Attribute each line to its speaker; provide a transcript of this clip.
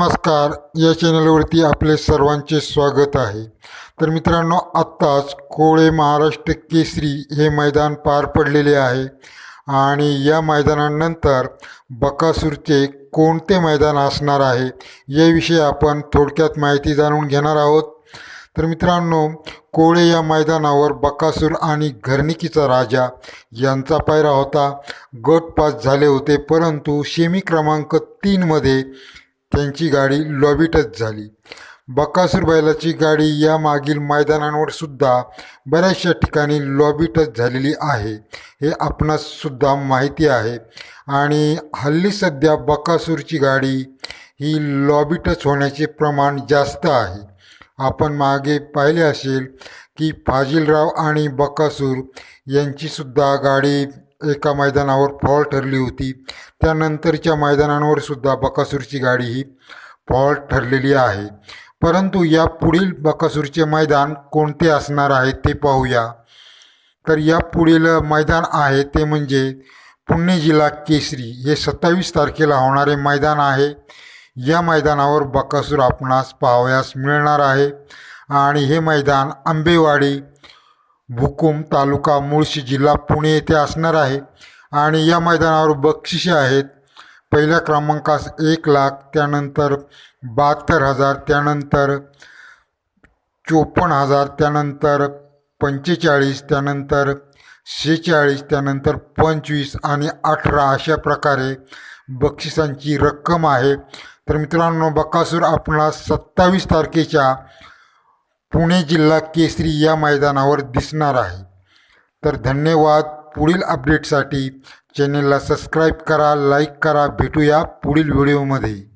Speaker 1: नमस्कार या चॅनलवरती आपले सर्वांचे स्वागत आहे. तर मित्रांनो आत्ताच कोळे महाराष्ट्र केसरी हे मैदान पार पडलेले आहे. आणि या मैदानानंतर बकासूरचे कोणते मैदान असणार आहे याविषयी आपण थोडक्यात माहिती जाणून घेणार आहोत. तर मित्रांनो कोळे या मैदानावर बकासूर आणि घरणिकीचा राजा यांचा पायरा होता. गट पास झाले होते परंतु शेमी क्रमांक तीनमध्ये त्यांची गाडी लॉबीटच झाली. बकासूर बैलाची गाडी या मागील मैदानांवर सुद्धा बऱ्याचशा ठिकाणी लॉबीटच झालेली आहे. हे आपणास सुद्धा माहिती आहे. आणि हल्ली सध्या बकासूरची गाडी ही लॉबीटच होण्याचे प्रमाण जास्त आहे. आपण मागे पाहिले असेल की फाजिलराव आणि बकासूर यांचीसुद्धा गाडी एका मैदानावर फॉल ठरली होती. त्यानंतरच्या मैदानांवर सुद्धा बकासूरची गाडी ही फॉल ठरलेली आहे. परंतु या पुढील बकासूरचे मैदान कोणते असणार आहे ते पाहूया. तर या पुढील मैदान आहे ते म्हणजे पुणे जिल्हा केसरी. हे सत्तावीस तारखेला होणारे मैदान आहे. या मैदानावर बकासूर आपणास पाहावयास मिळणार आहे. आणि हे मैदान आंबेवाडी भुकुम तालुका मुळशी जिल्हा पुणे येथे असणार आहे. आणि या मैदानावर बक्षिसे आहेत. पहिल्या क्रमांकास एक लाख त्यानंतर बहात्तर हजार त्यानंतर चोपन्न हजार त्यानंतर पंचेचाळीस त्यानंतर शेहेचाळीस त्यानंतर पंचवीस आणि अठरा अशा प्रकारे बक्षिसांची रक्कम आहे. तर मित्रांनो बकासूर आपणास सत्तावीस तारखेच्या पुणे जिल्हा केसरी या मैदानावर दिसणार आहे. तर धन्यवाद. पुढील अपडेटसाठी चॅनेलला सबस्क्राईब करा लाईक करा. भेटूया पुढील व्हिडिओमध्ये